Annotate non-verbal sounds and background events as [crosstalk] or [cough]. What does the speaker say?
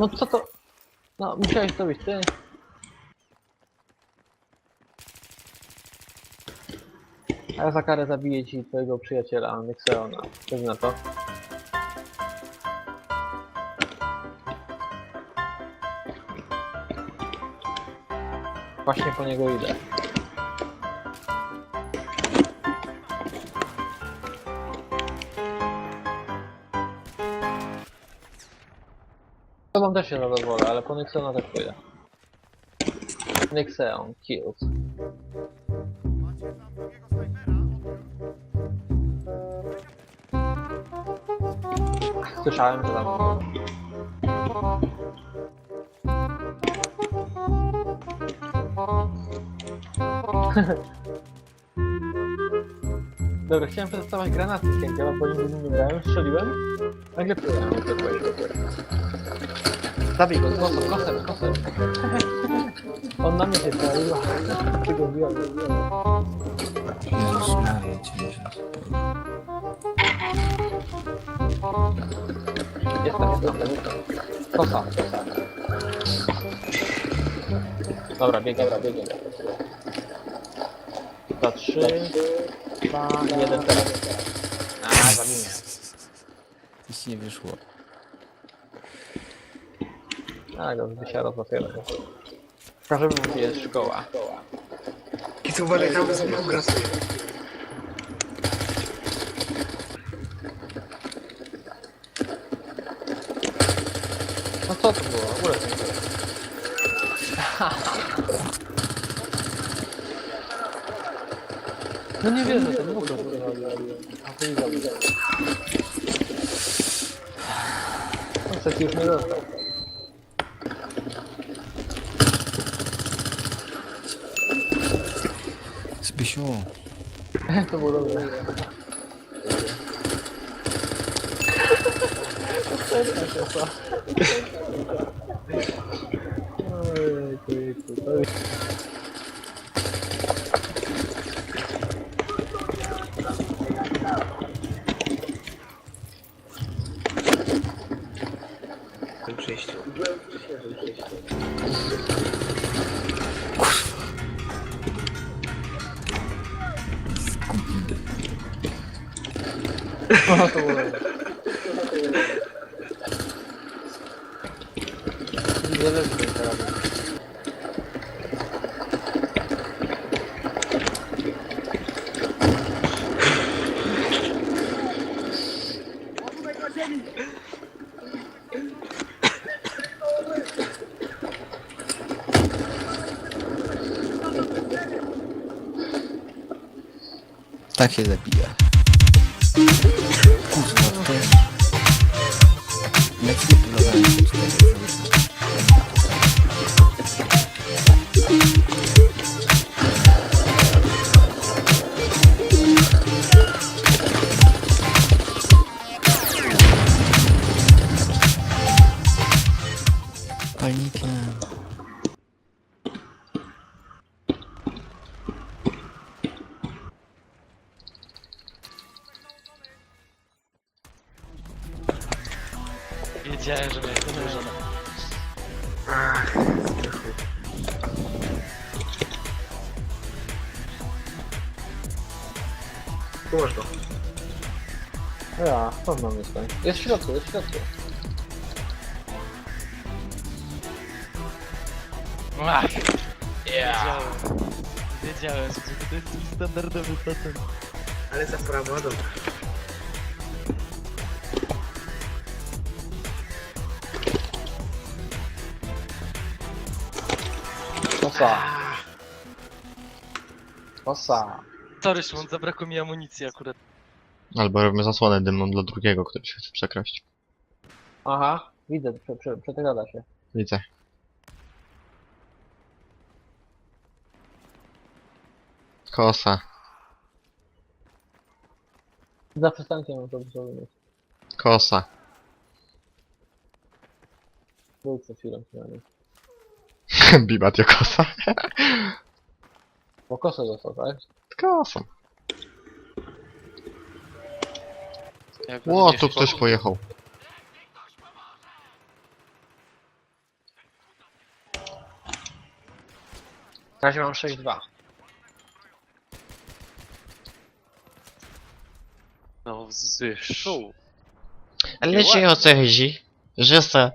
No co to? No, musiałeś to być ty. A ja za karę zabiję ci twojego przyjaciela, Nexeona. Co ty na to? Właśnie po niego idę. Tobą też się zadowolę, ale po też pójdę. Nexeon kills. Słyszałem, że tam... [laughs] Dobra, chciałem przetestować granaty z kędziela, bo nigdy nie grałem, strzeliłem. Nagle płynąłem, to twoje Zabij go, kosem, kosem, kosem. On na mnie się palił. Ty go wbiłem. Jezus Maria, 90. Jestem, jestem. Kosa. Dobra, biegiem, dobra, biegiem. Za trzy, dwa, jeden, teraz. A, zabiję. Nic nie wyszło. A, go wysiadł za tyle. W każdym razie jest szkoła. I tu uważaj, tam znowu grasuje. No co to było? Ogóle to nie było. No nie wierzę, to nie mogę A to nie dobrze. Trzeci już nie dostał. Zbysiu, To było dobre. Ojejku, to jest... W tym przejściu. kupidy. To było. Tak się zabija. Palnikiem. Wiedziałem, że mnie to dużo. Masz go. Ja, pewno jestem. Jest w środku, jest w środku. Ach, Wiedziałem. Wiedziałem, że to jest twój standardowy totem. Ale za prawo, dobra. Kosa. Kosa. Sorry Szymon, zabrakło mi amunicji akurat. Albo robimy zasłonę dymną dla drugiego, który się chce przekraść. Aha, widzę, prze, prze, przetrada się. Widzę. Kosa. Za przystankiem mam to zrozumieć. Kosa. No Był przed chwilą przynajmniej. [laughs] Bibatio kosa. Bo kosa został, tak? Kosa. Ło, tu ktoś pojechał. Na razie mam 6-2. No, zyszu. Ale wiecie o co chodzi? Że se